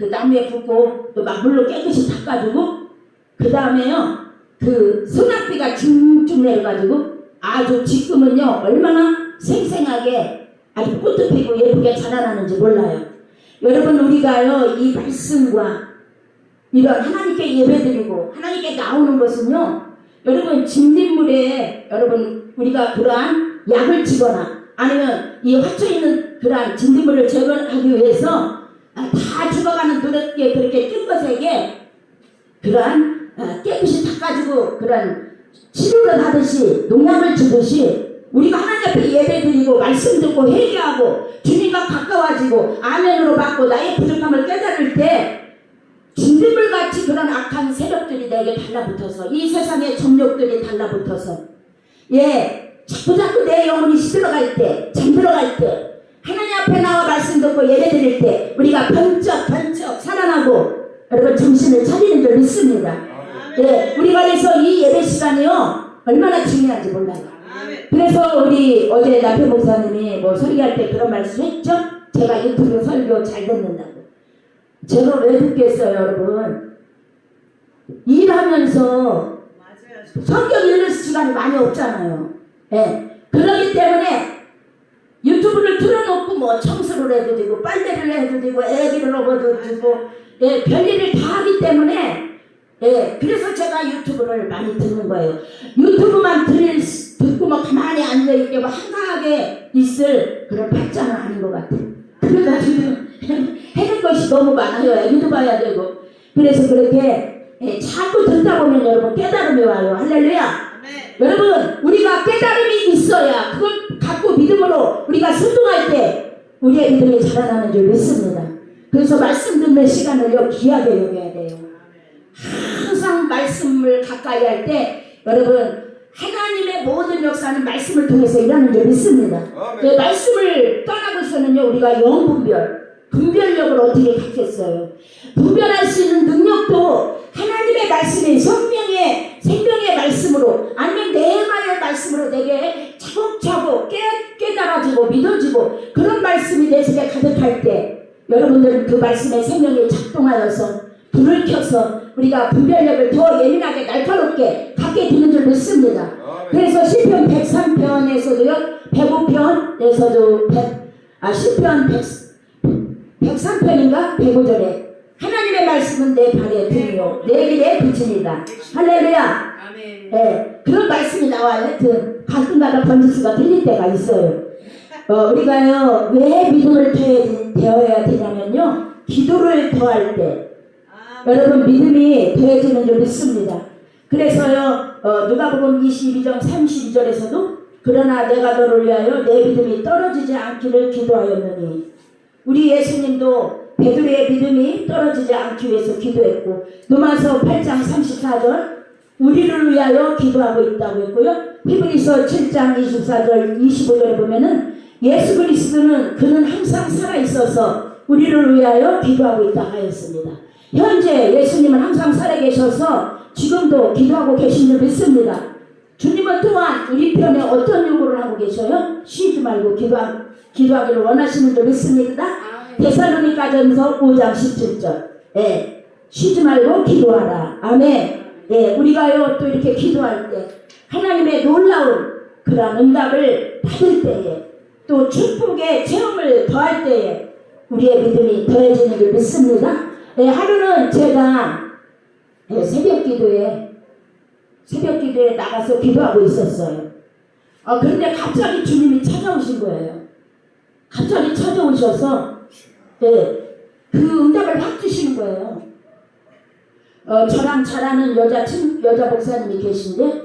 그 나무에 붓고 또막 물로 깨끗이 닦아주고 그 다음에요 그 소낙비가 쭉쭉 내려가지고 아주 지금은요 얼마나 생생하게 아주 꽃도 피고 예쁘게 자라나는지 몰라요. 여러분 우리가요 이 말씀과 이런 하나님께 예배드리고 하나님께 나오는 것은요 여러분 진딧물에 여러분 우리가 그러한 약을 치거나 아니면 이 화초 있는 그러한 진딧물을 제거하기 위해서 아, 다 죽어가는 그렇게 그렇게 뜬 것에게 그러한 아, 깨끗이 닦아주고 그런 치료를 하듯이 농약을 주듯이 우리가 하나님 앞에 예배드리고 말씀 듣고 회개하고 주님과 가까워지고 아멘으로 받고 나의 부족함을 깨달을 때 진드물 같이 그런 악한 세력들이 내게 달라붙어서 이 세상의 정욕들이 달라붙어서 예 자꾸 자꾸 내 영혼이 시들어갈 때 잠들어갈 때 앞에 나와 말씀 듣고 예배 드릴 때 우리가 번쩍 번쩍 살아나고 여러분 정신을 차리는 줄 믿습니다. 예 우리가 그래서 이 예배 시간이요 얼마나 중요한지 몰라요. 그래서 우리 어제 남편 목사님이 뭐 설교할 때 그런 말씀 했죠? 제가 유튜브 설교 잘 듣는다고. 제가 왜 듣겠어요 여러분? 일하면서. 성경 읽는 시간이 많이 없잖아요. 예. 그렇기 때문에 유튜브를 틀어놓고 뭐 청소를 해도 되고 빨래를 해도 되고 애기를 업어도 되고 예, 별일을 다 하기 때문에 예, 그래서 제가 유튜브를 많이 듣는 거예요. 유튜브만 들, 듣고 뭐 가만히 앉아있게 뭐 한가하게 있을 그런 발전은 아닌 것 같아요. 그래가지고 해낼 것이 너무 많아요. 애기도 봐야 되고. 그래서 그렇게 예, 자꾸 듣다 보면 여러분 깨달음이 와요. 할렐루야. 아멘. 여러분 우리가 깨달음이 있어야 그걸 갖고 믿음으로 우리가 순종할 때 우리의 믿음이 자라나는 줄 믿습니다. 그래서 말씀 듣는 시간을요 귀하게 여겨야 돼요. 항상 말씀을 가까이 할 때 여러분 하나님의 모든 역사는 말씀을 통해서 일하는 줄 믿습니다. 그 말씀을 떠나고서는요 우리가 영분별 분별력을 어떻게 갖겠어요? 분별할 수 있는 능력도 하나님의 말씀이 성령의 생명의 말씀으로 아니면 내마의 말씀으로 내게 차곡차곡 깨, 깨달아지고 믿어지고 그런 말씀 이내 속에 가득할 때 여러분들은 그 말씀의 생명이 작동하여서 불을 켜서 우리가 분별력을 더 예민하게 날카롭게 갖게 되는 줄 믿습니다. 그래서 시편 103편에서도요 105편에서도 100, 아 시편 100, 103편인가 105절에 하나님의 말씀은 내 발에 등이요 내 길에 빛입니다. 할렐루야. 예, 그런 말씀이 나와요. 하여튼 가끔가다 번지수가 들릴 때가 있어요. 어, 우리가요 왜 믿음을 되, 되어야 되냐면요 기도를 더할 때 아멘. 여러분 믿음이 더해지는 줄 믿습니다. 그래서요 어, 누가복음 22장 32절에서도 그러나 내가 너를 위하여 내 믿음이 떨어지지 않기를 기도하였느니 우리 예수님도 베드로의 믿음이 떨어지지 않기 위해서 기도했고 로마서 8장 34절 우리를 위하여 기도하고 있다고 했고요. 히브리서 7장 24절 25절에 보면은 예수 그리스도는 그는 항상 살아 있어서 우리를 위하여 기도하고 있다 하였습니다. 현재 예수님은 항상 살아 계셔서 지금도 기도하고 계신 줄 믿습니다. 주님은 또한 우리 편에 어떤 요구를 하고 계셔요? 쉬지 말고 기도하, 기도하기를 원하시는 줄 믿습니다. 데살로니가전서 5장 17절. 예. 쉬지 말고 기도하라. 아멘. 예, 우리가요 또 이렇게 기도할 때 하나님의 놀라운 그런 응답을 받을 때에 또 축복의 체험을 더할 때에 우리의 믿음이 더해지는 줄 믿습니다. 예, 하루는 제가 예, 새벽 기도에 새벽 기도에 나가서 기도하고 있었어요. 아, 그런데 갑자기 주님이 찾아오신 거예요. 갑자기 찾아오셔서 예, 그 응답을 확 주시는 거예요. 어, 저랑 잘 아는 여자 친, 여자 목사님이 계신데,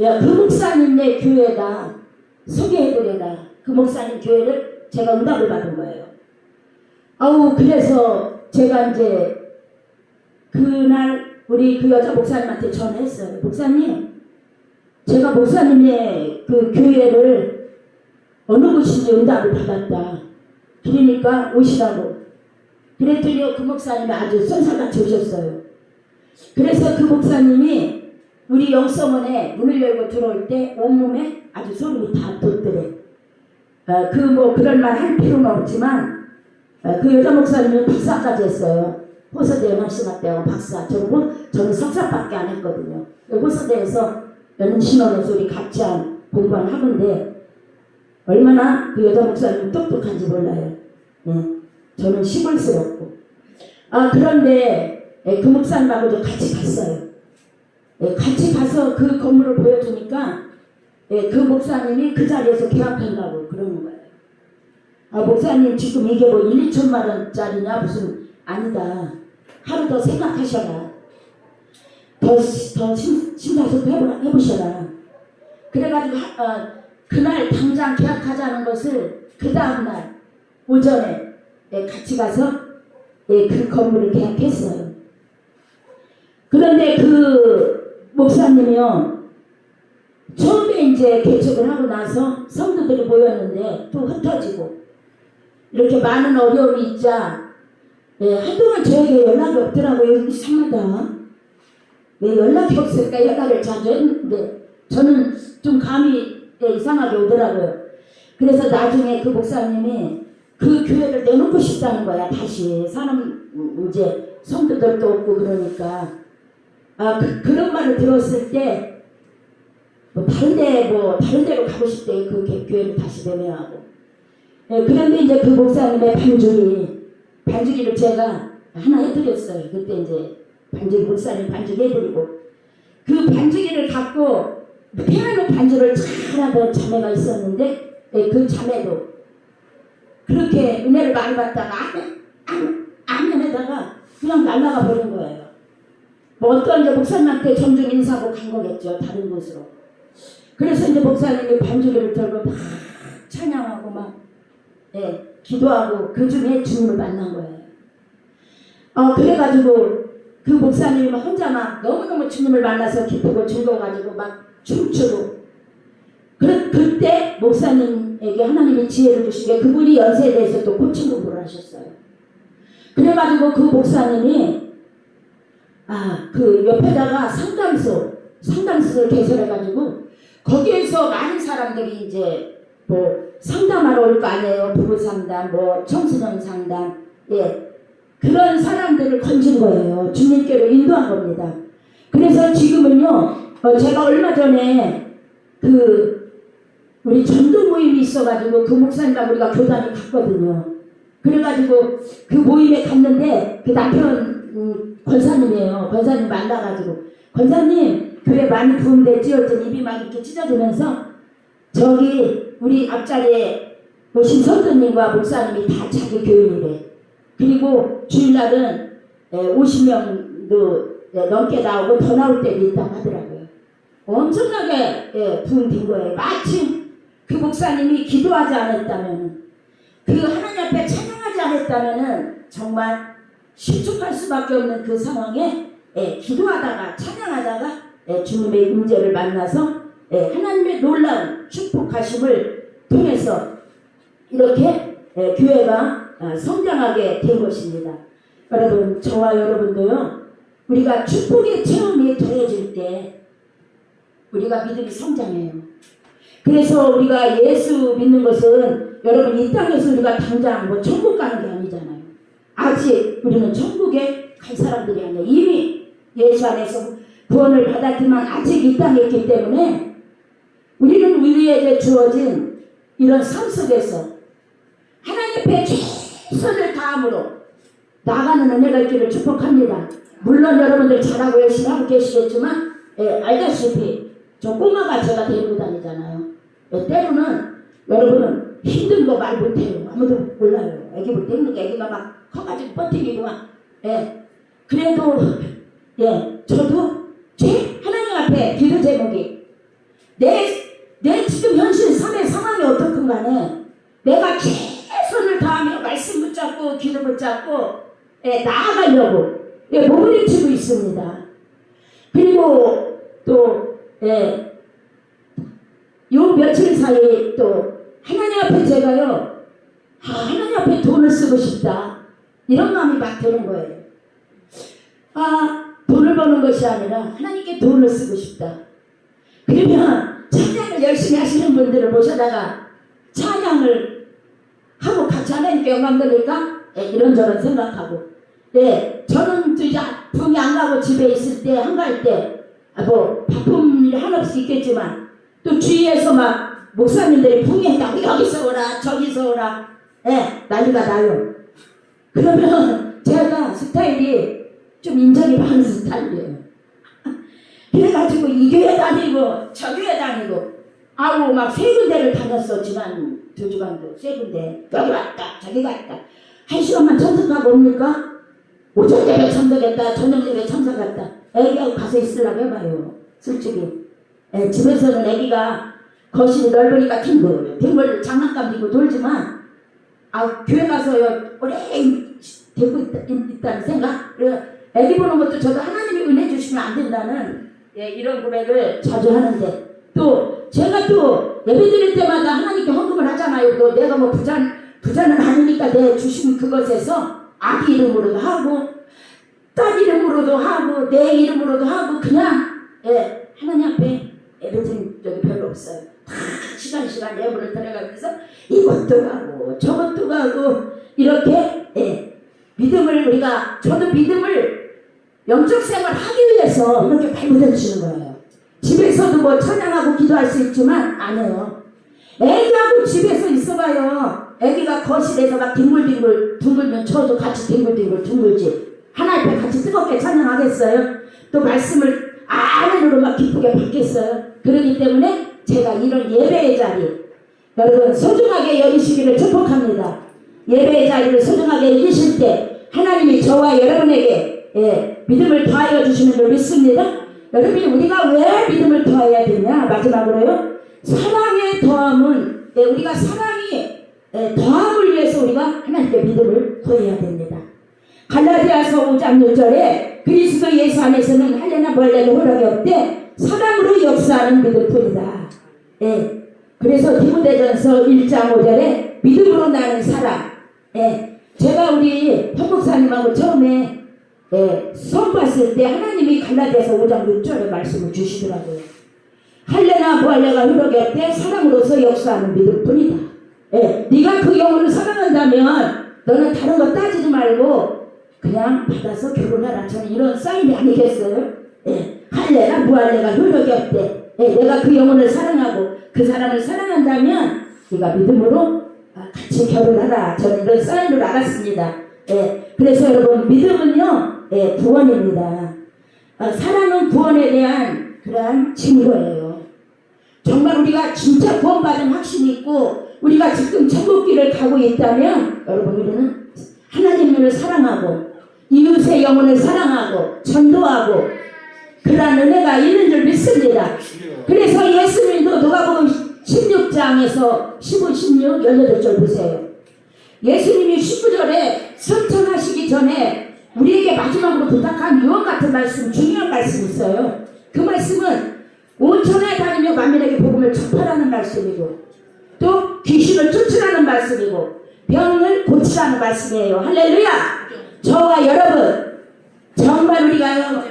야, 그 목사님 네 교회다 소개해드려라. 그 목사님 교회를 제가 응답을 받은 거예요. 아우, 그래서 제가 이제 그날 우리 그 여자 목사님한테 전화했어요. 목사님, 제가 목사님의 그 교회를 어느 곳인지 응답을 받았다. 그러니까 오시라고. 그랬더니 그 목사님이 아주 쏜살같이 오셨어요. 그래서 그 목사님이 우리 영성원에 문을 열고 들어올 때 온몸에 아주 소름이 다 돋더래. 어, 그뭐 그런 말할 필요는 없지만 어, 그 여자 목사님은 박사까지 했어요. 호서대 연합신학대학원 박사 저는 저는 석사밖에 안 했거든요. 호서대에서 연신원에서 우리 같이 한 공부한 학원데 얼마나 그 여자 목사님 똑똑한지 몰라요. 네. 저는 시골스럽고 아 그런데 예, 그 목사님하고 저 같이 갔어요. 예, 같이 가서 그 건물을 보여주니까 예, 그 목사님이 그 자리에서 계약한다고 그러는 거예요. 아 목사님 지금 이게 뭐 1, 2천만 원짜리냐 무슨 아니다. 하루 더 생각하셔라. 더, 더 심, 심사숙고 해보, 해보셔라. 그래가지고 하- 어, 그날 당장 계약하자는 것을 그 다음날 오전에 예, 같이 가서 예, 그 건물을 계약했어요. 그런데 그 목사님이요 처음에 이제 개척을 하고 나서 성도들이 모였는데 또 흩어지고 이렇게 많은 어려움이 있자 예, 한동안 저에게 연락이 없더라고요. 이상하다. 왜 연락이 없을까 연락을 자주 했는데 저는 좀 감이 예, 이상하게 오더라고요. 그래서 나중에 그 목사님이 그 교회를 내놓고 싶다는 거야 다시 사람 음, 이제 성도들도 없고 그러니까 아 그, 그런 말을 들었을 때 뭐 다른 데뭐 다른 데로 가고 싶대 그 교- 교회를 다시 매매하고 예, 그런데 이제 그 목사님의 반죽이 반죽이를 제가 하나 해드렸어요 그때 이제 반죽이 목사님 반죽 해드리고 그 반죽이를 갖고 피아노 반주를 잘하던 자매가 있었는데 예, 그 자매도 그렇게 은혜를 많이 받다가 아멘에다가 그냥 날아가 버린 거예요. 뭐 어떤 이제 목사님한테 점중 인사하고 간 거겠죠. 다른 곳으로. 그래서 이제 목사님이 반주기를 들고 막 찬양하고 막 예, 기도하고 그 중에 주님을 만난 거예요. 어, 그래가지고 그 목사님이 막 혼자 막 너무너무 주님을 만나서 기쁘고 즐거워가지고 막 춤추고 그, 그때 목사님에게 하나님이 지혜를 주신 게 그분이 연세에 대해서 또 코칭 공부를 하셨어요. 그래가지고 그 목사님이 아, 그 옆에다가 상담소, 상담소를 개설해가지고 거기에서 많은 사람들이 이제 뭐 상담하러 올 거 아니에요. 부부 상담, 뭐 청소년 상담, 예. 그런 사람들을 건진 거예요. 주님께로 인도한 겁니다. 그래서 지금은요, 어, 제가 얼마 전에 그 우리 전도 모임이 있어가지고 그 목사님과 우리가 교단을 갔거든요. 그래가지고 그 모임에 갔는데 그 남편 음, 권사님이에요. 권사님 만나가지고 권사님 교회 많이 부흥됐지요? 했더니 입이 막 이렇게 찢어지면서 저기 우리 앞자리에 오신 선생님과 목사님이 다 자기 교인이래. 그리고 주일날은 50명도 넘게 나오고 더 나올 때도 있다고 하더라고요. 엄청나게 예, 부흥된 거예요. 마침 그 목사님이 기도하지 않았다면 그 하나님 앞에 찬양하지 않았다면 정말 실족할 수밖에 없는 그 상황에 예, 기도하다가 찬양하다가 예, 주님의 임재를 만나서 예, 하나님의 놀라운 축복하심을 통해서 이렇게 예, 교회가 아, 성장하게 된 것입니다. 여러분 저와 여러분도요 우리가 축복의 체험이 더해질 때 우리가 믿음이 성장해요. 그래서 우리가 예수 믿는 것은 여러분 이 땅에서 우리가 당장 뭐 천국 가는 게 아니잖아요. 아직 우리는 천국에 갈 사람들이 아니에요. 이미 예수 안에서 구원을 받았지만 아직 이 땅에 있기 때문에 우리는 우리에게 주어진 이런 삶 속에서 하나님 앞에 최선을 다함으로 나가는 은혜가 있기를 축복합니다. 물론 여러분들 잘하고 열심히 하고 계시겠지만 예, 알다시피 저 꼬마가 제가 데리고 다니잖아요. 예, 때로는 여러분은 힘든 거 말 못해요. 아무도 몰라요. 애기 볼때 힘든 게 애기가 막 커가지고 버티기고 막 예. 그래도 예 저도 앞에 기도 제목이 내, 내 지금 현실 삶의 상황이 어떻든 간에 내가 최선을 다하며 말씀 붙잡고 기도 붙잡고 예, 나아가려고 예, 몸부림치고 있습니다. 그리고 또 예, 요 며칠 사이에 또 하나님 앞에 제가요 아, 하나님 앞에 돈을 쓰고 싶다 이런 마음이 막 드는 거예요. 아 돈을 버는 것이 아니라 하나님께 돈을 쓰고 싶다. 그러면 찬양을 열심히 하시는 분들을 모셔다가 찬양을 하고 같이 하나님께 영광 돌릴까? 예, 이런저런 생각하고 네, 저는 또 이제 붕이 안 가고 집에 있을 때 한가할 때 뭐 바쁜 일 한없이 있겠지만 또 주위에서 막 목사님들이 붕이했다고 여기서 오라 저기서 오라 예 난리가 나요. 그러면 제가 스타일이 좀 인정이 많은 스타일이에요. 그래가지고 이 교회 다니고 저 교회 다니고 아우 막 세 군데를 다녔어 지난 두 주간도 세 군데. 여기 왔다 저기 갔다. 한 시간만 참석하고 옵니까? 오전 예배 참석했다 저녁 예배 참석했다. 애기하고 가서 있으려고 해봐요 솔직히. 예, 집에서는 애기가 거실이 넓으니까 뒹굴 뒹굴 장난감 들고 돌지만 아 교회 가서요 오래 되고 있다, 있다는 생각? 그래서 애기 보는 것도 저도 하나님이 은혜 주시면 안 된다는 예, 이런 고백을 자주 하는데 또 제가 또 예배 드릴 때마다 하나님께 헌금을 하잖아요. 또 내가 뭐 부자 부자는 아니니까 내 주신 그것에서 아기 이름으로도 하고 딸 이름으로도 하고 내 이름으로도 하고 그냥 예, 하나님 앞에 예배 드린 적이 별로 없어요. 다 시간 시간 예물을 들어가면서 이것도 가고 이렇게 예, 믿음을 우리가 저도 믿음을 영적 생활 하기 위해서 이렇게 발부해 주시는 거예요. 집에서도 뭐 찬양하고 기도할 수 있지만 아니에요. 애기하고 집에서 있어봐요. 애기가 거실에서 막 뒹굴뒹굴 둥글면 저도 같이 뒹굴뒹굴 둥글지. 하나님 앞에 같이 뜨겁게 찬양하겠어요. 또 말씀을 아멘으로 막 기쁘게 받겠어요. 그렇기 때문에 제가 이런 예배의 자리 여러분 소중하게 여기시기를 축복합니다. 예배의 자리를 소중하게 여기실 때 하나님이 저와 여러분에게 예, 믿음을 더하여 주시는 걸 믿습니다. 여러분이 우리가 왜 믿음을 더해야 되냐? 마지막으로요. 사랑의 더함은 예, 우리가 사랑이 예, 더함을 위해서 우리가 하나님께 믿음을 더해야 됩니다. 갈라디아서 5장 6절에 그리스도 예수 안에서는 할례나 벌레도 허락이 없대 사랑으로 역사하는 믿음뿐이다. 예. 그래서 디모데전서 1장 5절에 믿음으로 나는 사랑. 예. 제가 우리 현목사님하고 처음에 예, 처음 봤을 때 하나님이 갈라디아서 5장 6절에 말씀을 주시더라고요. 할례나 부할례가 흐르게 없대 사랑으로서 역사하는 믿음뿐이다. 예, 네가 그 영혼을 사랑한다면 너는 다른 거 따지지 말고 그냥 받아서 결혼하라. 저는 이런 사인이 아니겠어요? 예, 할례나 부할례가 흐르게 없대. 예, 내가 그 영혼을 사랑하고 그 사람을 사랑한다면 네가 믿음으로 아, 같이 결혼하라. 저는 이런 사인을 알았습니다. 예, 그래서 여러분 믿음은요, 예, 구원입니다. 아, 사랑은 구원에 대한 그러한 증거예요. 정말 우리가 진짜 구원받은 확신이 있고 우리가 지금 천국길을 가고 있다면 여러분 우리는 하나님을 사랑하고 이웃의 영혼을 사랑하고 전도하고 그러한 은혜가 있는 줄 믿습니다. 그래서 예수님도 누가복음 16장에서 15, 16, 18절 보세요. 예수님이 19절에 선천하시기 전에 우리에게 마지막으로 부탁한 유언 같은 말씀, 중요한 말씀이 있어요. 그 말씀은 온천에 다니며 만민에게 복음을 전파라는 말씀이고 또 귀신을 쫓으라는 말씀이고 병을 고치라는 말씀이에요. 할렐루야! 저와 여러분 정말 우리가요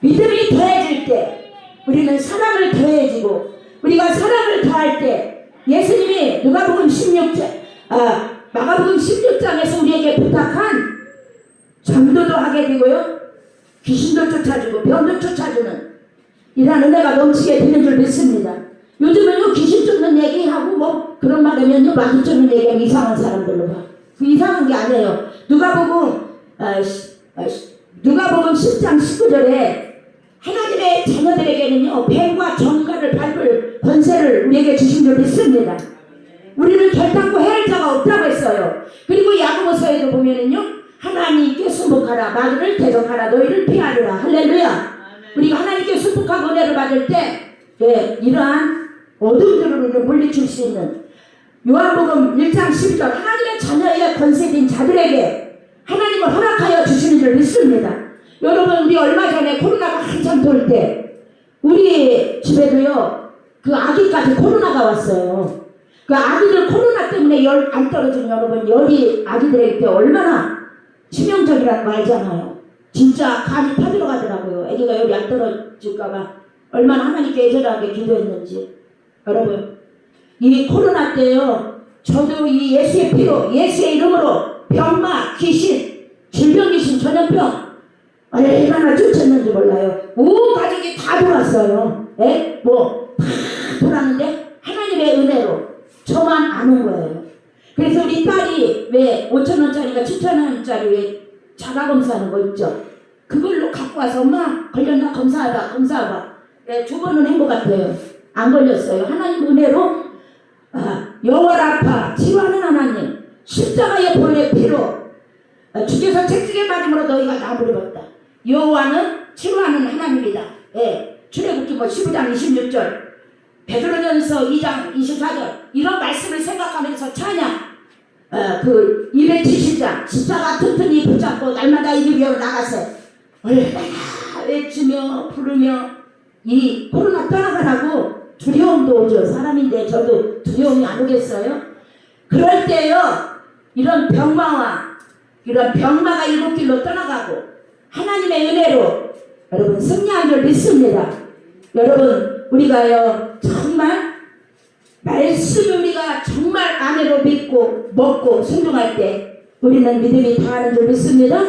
믿음이 더해질 때 우리는 사랑을 더해지고 우리가 사랑을 더할 때 예수님이 누가복음 16장 아 마가복음 16장에서 우리에게 부탁한 전도도 하게 되고요 귀신도 쫓아주고 병도 쫓아주는 이런 은혜가 넘치게 되는 줄 믿습니다. 요즘은요 귀신 쫓는 얘기하고 뭐 그런 말 하면요 마귀 쫓는 얘기하면 이상한 사람들로 봐. 그 이상한 게 아니에요. 누가복음 아, 시- 아, 시- 누가복음 10장 19절에 하나님의 자녀들에게는요 뱀과 정갈을 밟을 권세를 우리에게 주신 줄 믿습니다. 우리를 결단코 해할 자가 없다고 했어요. 그리고 야고보서에도 보면은요 하나님께 순복하라 마귀를 대적하라 너희를 피하리라 할렐루야. 우리가 하나님께 순복하고 은혜를 받을 때 예, 이러한 어둠들을 물리칠 수 있는 요한복음 1장 12절 하나님의 자녀의 권세된 자들에게 하나님을 허락하여 주시는 줄 믿습니다. 여러분 우리 얼마 전에 코로나가 한참 돌 때 우리 집에도요 그 아기까지 코로나가 왔어요. 그 아기들 코로나 때문에 열 안 떨어진 여러분 열이 아기들에게 얼마나 치명적이라는 거 알잖아요. 진짜 간이 파들어 가더라고요. 아기가 열이 안 떨어질까봐 얼마나 하나님께 애절하게 기도했는지 여러분 이 코로나 때요 저도 이 예수의 피로 예수의 이름으로 병마 귀신 질병 귀신 전염병 얼마나 쫓았는지 몰라요. 온 가족이 다 돌았어요. 예? 뭐 다 돌았는데 하나님의 은혜로 저만 안 온 거예요. 그래서 우리 딸이 왜 5천 원짜리가 7천 원짜리 왜 자가 검사하는 거 있죠? 그걸로 갖고 와서 엄마 걸렸나 검사하라 검사하라. 네, 두 번은 한 것 같아요. 안 걸렸어요. 하나님 은혜로 아, 여호와라파 치료하는 하나님 십자가의 본의 피로 아, 주께서 책찍에 맞음으로 너희가 나무를 입었다. 여호와는 치료하는 하나님이다. 예, 출애굽기 뭐 12장 26절 베드로전서 2장 24절 이런 말씀을 생각하면서 찬양 어, 그 270장 십자가 튼튼히 붙잡고 날마다 이길 위로 나가세 얼마나 외치며 부르며 이 코로나 떠나가라고 두려움도 오죠. 사람인데 저도 두려움이 안 오겠어요? 그럴 때요 이런 병마와 이런 병마가 일곱 길로 떠나가고 하나님의 은혜로 여러분 승리한 줄 믿습니다. 여러분 우리가요 말씀을 우리가 정말 안으로 믿고 먹고 순종할 때 우리는 믿음이 더하는 줄 믿습니다.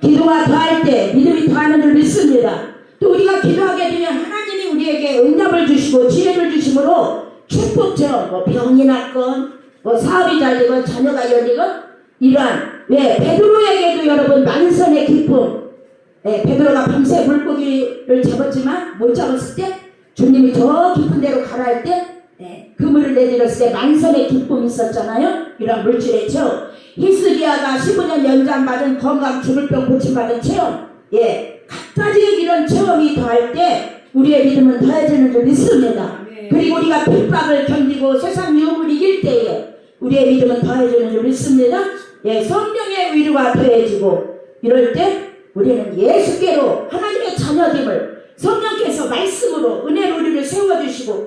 기도가 더할 때 믿음이 더하는 줄 믿습니다. 또 우리가 기도하게 되면 하나님이 우리에게 응답을 주시고 지혜를 주심으로 축복처럼 뭐 병이 났건 뭐 사업이 잘 되건 자녀가 열리건 이러한 왜 베드로에게도 여러분 만선의 기쁨 예, 베드로가 밤새 물고기를 잡았지만 못 잡았을 때 주님이 저 깊은 데로 가라 할 때 예, 그물을 내밀었을 때 만선의 기쁨이 있었잖아요. 이런 물질의 체험. 히스기야가 15년 연장받은 건강 죽을 병 고침받은 체험. 예, 각가지 이런 체험이 더할 때 우리의 믿음은 더해지는 줄 믿습니다. 그리고 우리가 핍박을 견디고 세상 유혹을 이길 때에 우리의 믿음은 더해지는 줄 믿습니다. 예, 성령의 위로가 더해지고 이럴 때 우리는 예수께로 하나님의 자녀됨을 성령께서 말씀으로 은혜로 우리를 세워주시고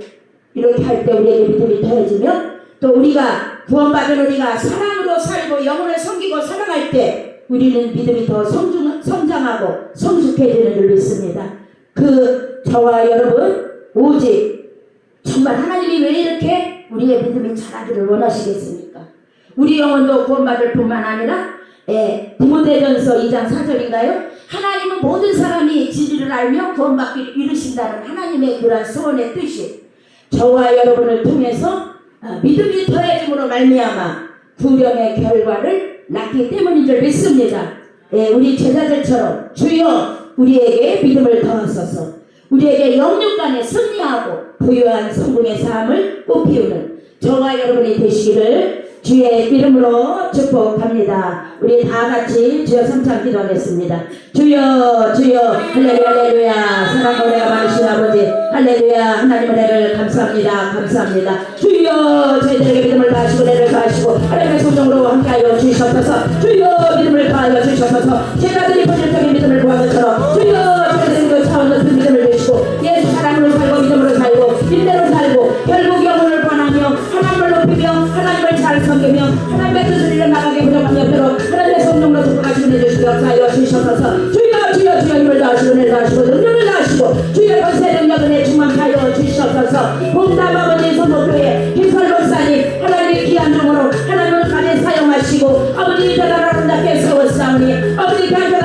이렇게 할 때 우리에게 믿음이 더해지면 또 우리가 구원받은 우리가 사랑으로 살고 영혼을 섬기고 살아갈 때 우리는 믿음이 더 성중, 성장하고 성숙해지는 줄 믿습니다. 그 저와 여러분 오직 정말 하나님이 왜 이렇게 우리의 믿음이 자라기를 원하시겠습니까? 우리 영혼도 구원받을 뿐만 아니라 예, 디모데전서 2장 4절인가요? 하나님은 모든 사람이 진리를 알며 구원받기를 이루신다는 하나님의 그러한 소원의 뜻이 저와 여러분을 통해서 아, 믿음이 더해짐으로 말미암아 구령의 결과를 낳기 때문인 줄 믿습니다. 예, 우리 제자들처럼 주여 우리에게 믿음을 더하소서 우리에게 영육간에 승리하고 부유한 성공의 삶을 꽃피우는 저와 여러분이 되시기를 주의 이름으로 축복합니다. 우리 다 같이 주여 성찬 기도하겠습니다. 주여 주여 할렐루야 할렐루야. 사랑과 은혜가 많으신 아버지 할렐루야. 하나님 은혜를 감사합니다. 감사합니다. 주여 저희들에게 믿음을 다하시고 은혜를 다하시고 하나님의 성령으로 함께하여 주시옵소서. 주여 믿음을 다하여 주시옵소서. 제자들이 본질적인 믿음을 구한 것처럼 주여 저희들의 그 차원 높은 믿음을 주시고 예수 사랑으로 살고 믿음으로 살고 일대로 살고 결국 영 하나님을 잘 섬기며 하나님의 뜻을 이뤄나가게 부족한 옆으로 하나님의 성령으로 축복하시고 내주시기 하여 주시옵소서. 주여 주여 주여 힘을 다하시고 은혜를 다하시고 능력을 다하시고 주의 권세 능력을 내 충만케 하여 주시옵소서. 봉답 아버지 손목교회 김설 목사님 하나님의 귀한 종으로 하나님을 가진 사용하시고 아버지 변화를 아름답게 세웠사오니 아버지 간